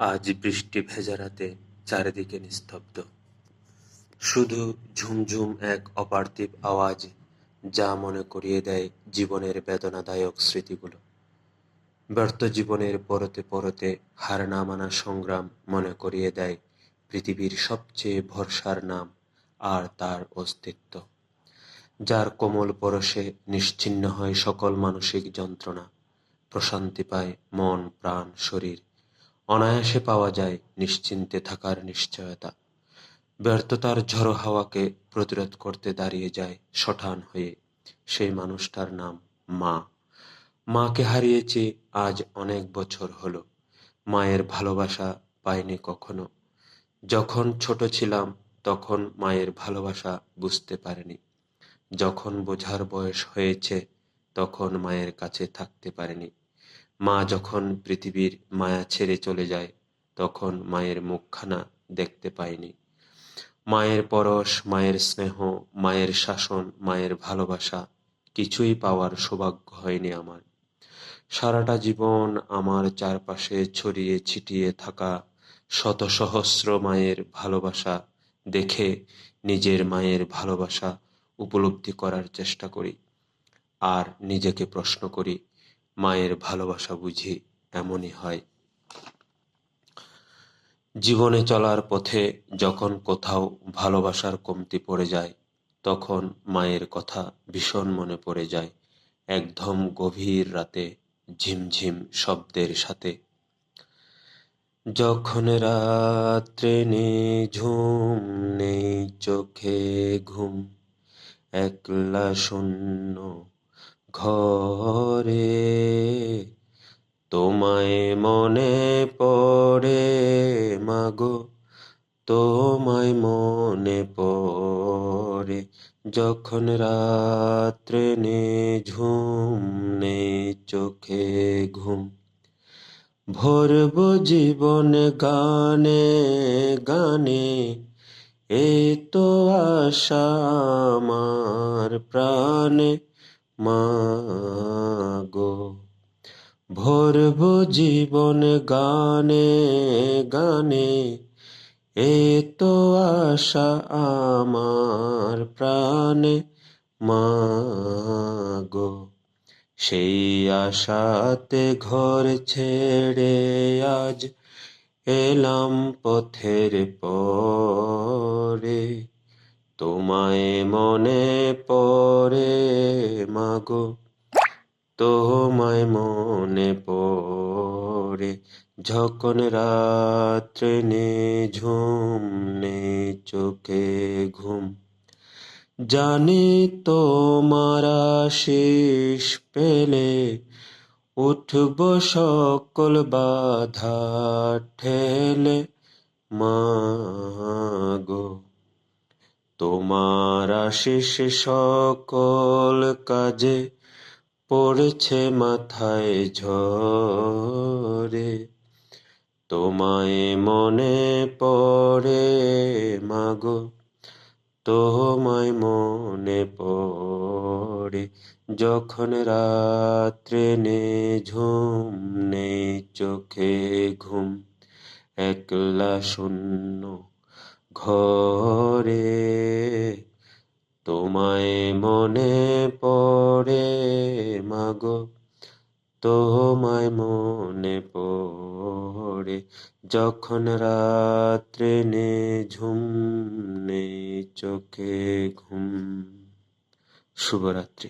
আজ বৃষ্টি ভেজা রাতে চারিদিকে নিস্তব্ধ। শুধু ঝুমঝুম এক অপার্থিব আওয়াজ যা মনে করিয়ে দেয় জীবনের বেদনাদায়ক স্মৃতিগুলো। ব্যর্থ জীবনের পরতে পরতে হার না মানা সংগ্রাম মনে করিয়ে দেয় পৃথিবীর সবচেয়ে ভরসার নাম আর তার অস্তিত্ব, যার কোমল পরশে নিশ্চিহ্ন হয় সকল মানসিক যন্ত্রণা, প্রশান্তি পায় মন, প্রাণ, শরীর। অনায়াসে পাওয়া যায় নিশ্চিন্তে থাকার নিশ্চয়তা। ব্যর্থতার ঝড়ো হাওয়াকে প্রতিরোধ করতে দাঁড়িয়ে যায় শঠান হয়ে। সেই মানুষটার নাম মা। মাকে হারিয়েছি আজ অনেক বছর হলো। মায়ের ভালোবাসা পাইনি কখনো। যখন ছোট ছিলাম তখন মায়ের ভালোবাসা বুঝতে পারিনি। যখন বোঝার বয়স হয়েছে তখন মায়ের কাছে থাকতে পারিনি। মা যখন পৃথিবীর মায়া ছেড়ে চলে যায়, তখন মায়ের মুখখানা দেখতে পাইনি। মায়ের পরশ, মায়ের স্নেহ, মায়ের শাসন, মায়ের ভালোবাসা কিছুই পাওয়ার সৌভাগ্য হয়নি আমার। সারাটা জীবন আমার চারপাশে ছড়িয়ে ছিটিয়ে থাকা শত সহস্র মায়ের ভালোবাসা দেখে নিজের মায়ের ভালোবাসা উপলব্ধি করার চেষ্টা করি, আর নিজেকে প্রশ্ন করি মায়ের ভালোবাসা বুঝি এমনই হয়। জীবনে চলার পথে যখন কোথাও ভালোবাসার কমতি পড়ে যায়, তখন মায়ের কথা ভীষণ মনে পড়ে যায়। একদম গভীর রাতে ঝিমঝিম শব্দের সাথে। যখন রাত্রে ঝুম নেই চোখে ঘুম, একলা শূন্য ঘরে তোমায় মনে পড়ে, মাগো, তোমায় মনে পড়ে। যখন রাত্রে নে ঝুম নেই চোখে ঘুম, ভরব জীবন গানে গানে। এ তো আশা আমার প্রাণে মাগো। ভরব জীবন গানে গানে, এ তো আশা আমার প্রাণে মাগো। সেই আশাতে ঘর ছেড়ে আজ এলাম পথের পরে। তোমায় মনে পড়ে, মাগো। তোমায় মনে পড়ে, যখন রাত্রে ঝুম নে চোখে ঘুম। জানি তোমার শেষ পেলে উঠব সকল বাধা ঠেলে মাগো তোমার আশিস সকল কাজে পড়েছে মাথায় ঝরে তোমায় মনে পড়ে মাগো, তোমায় মনে পড়ে। যখন রাত্রে নে ঝুম নেই চোখে ঘুম, একলা শূন্য ঘরে তোমায় মনে পড়ে, মাগো, তোমায় মনে পড়ে। যখন রাত্রে নে ঝুম নেই চোখে ঘুম। শুভরাত্রি।